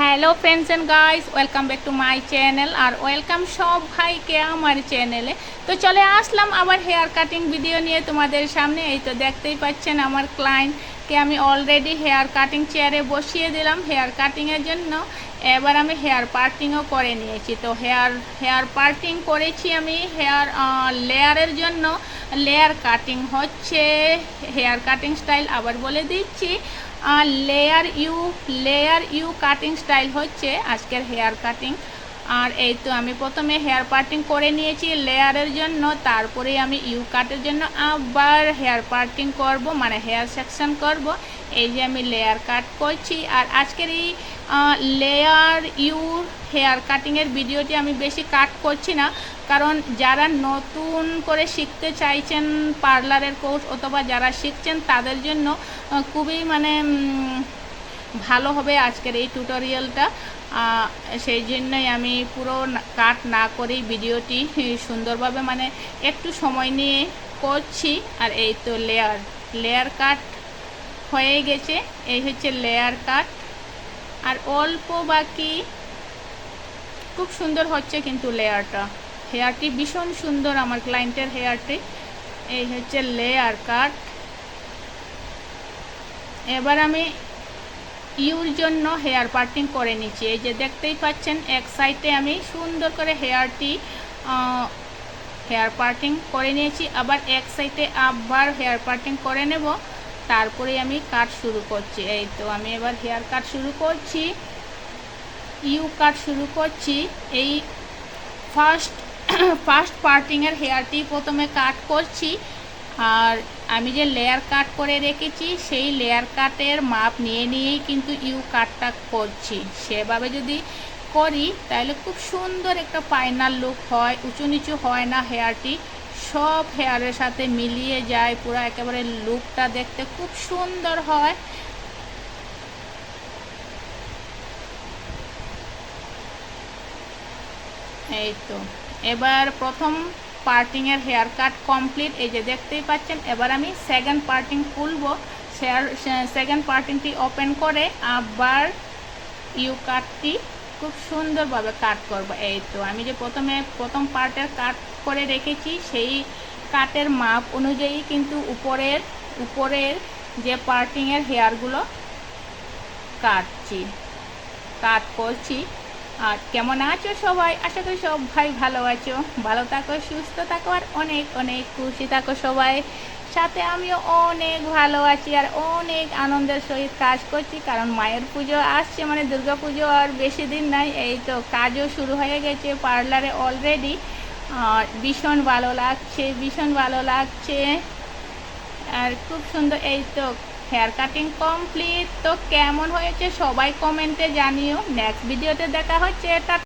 Hello friends and guys welcome back to my channel R welcome সব ভাইকে আমার চ্যানেলে তো চলে আসলাম আবার হেয়ার কাটিং ভিডিও নিয়ে তোমাদের সামনে। এই তো দেখতেই পাচ্ছেন আমার ক্লায়েন্টকে আমি অলরেডি হেয়ার কাটিং চেয়ারে বসিয়ে দিলাম হেয়ার কাটিংয়ের জন্য। এবার আমি হেয়ার পার্টিংও করে নিয়েছি। তো হেয়ার হেয়ার পার্টিং করেছি আমি হেয়ার লেয়ারের জন্য। লেয়ার কাটিং হচ্ছে, হেয়ার কাটিং স্টাইল আবার বলে দিচ্ছি। Layer U layer U cutting style হচ্ছে আজকের হেয়ার কাটিং। আর এই তো আমি প্রথমে হেয়ার পার্টিং করে নিয়েছি লেয়ারের জন্য, তারপরে আমি ইউ কাটের জন্য আবার হেয়ার পার্টিং করব মানে হেয়ার সেকশন করব। এই যে আমি লেয়ার কাট করছি আর আজকের এই লেয়ার ইউ হেয়ার কাটিংয়ের ভিডিওটি আমি বেশি কাট করছি না। কারণ যারা নতুন করে শিখতে চাইছেন পার্লারের কোর্স অথবা যারা শিখছেন তাদের জন্য খুবই মানে ভালো হবে আজকের এই টিউটোরিয়ালটা সেই জন্যই আমি পুরো কাট না করেই ভিডিওটি সুন্দরভাবে মানে একটু সময় নিয়ে করছি। আর এই তো লেয়ার লেয়ার কাট হয়ে গেছে। এই হচ্ছে লেয়ার কাট আর অল্প বাকি খুব সুন্দর হচ্ছে কিন্তু লেয়ারটা হেয়ারটি ভীষণ সুন্দর আমার ক্লায়েন্টের হেয়ারটি এই হচ্ছে লেয়ার কাট এবার আমি ইউর জন্য হেয়ার পার্টিং করে নিচ্ছি। এই যে দেখতেই পাচ্ছেন, এক সাইডে আমি সুন্দর করে হেয়ারটি হেয়ার পার্টিং করে নিয়েছি। আবার এক সাইডে আবার হেয়ার পার্টিং করে নেব। তারপরে আমি কাট শুরু করছি। এই তো আমি এবার হেয়ার কাট শুরু করছি। ইউ কাট শুরু করছি। এই ফার্স্ট ফার্স্ট পার্টিংয়ের হেয়ারটি প্রথমে কাট করছি। আর আমি যে লেয়ার কাট করে রেখেছি, সেই লেয়ার কাটের মাপ নিয়ে নিয়েই কিন্তু ইউ কাটটা করছি। সেভাবে যদি করি, তাহলে খুব সুন্দর একটা ফাইনাল লুক হয়, উঁচু নিচু হয় না হেয়ারটি সব হেয়ারের সাথে মিলিয়ে যায়, পুরো একেবারে লুকটা দেখতে খুব সুন্দর হয়। এই তো। এবার প্রথম পার্টিংয়ের হেয়ার কাট কমপ্লিট এই যে দেখতেই পাচ্ছেন। এবার আমি সেকেন্ড পার্টিং খুলবো। সেকেন্ড পার্টিংটি ওপেন করে আবার ইউ কাটটি খুব সুন্দরভাবে কাট করব। এই তো, আমি যে প্রথমে, প্রথম পার্টের কাট করে রেখেছি, সেই কাটের মাপ অনুযায়ী কিন্তু উপরের উপরের যে পার্টিংয়ের হেয়ারগুলো কাটছি কাট করছি। আর কেমন আছো সবাই? আশা করি সব ভাই ভালো আছো। ভালো থাকো, সুস্থ থাকো, আর অনেক অনেক খুশি থাকো সবাই। সাথে আমিও অনেক ভালো আছি আর অনেক আনন্দের সহিত কাজ করছি, কারণ মায়ের পুজো আসছে মানে দুর্গা পুজো আর বেশি দিন নাই। এই তো কাজও শুরু হয়ে গেছে পার্লারে অলরেডি আর ভীষণ ভালো লাগছে, ভীষণ ভালো লাগছে। আর খুব সুন্দর, এই তো হেয়ার কাটিং কমপ্লিট তো কেমন হয়েছে সবাই কমেন্টে জানিও। নেক্সট ভিডিওতে দেখা হচ্ছে। এটা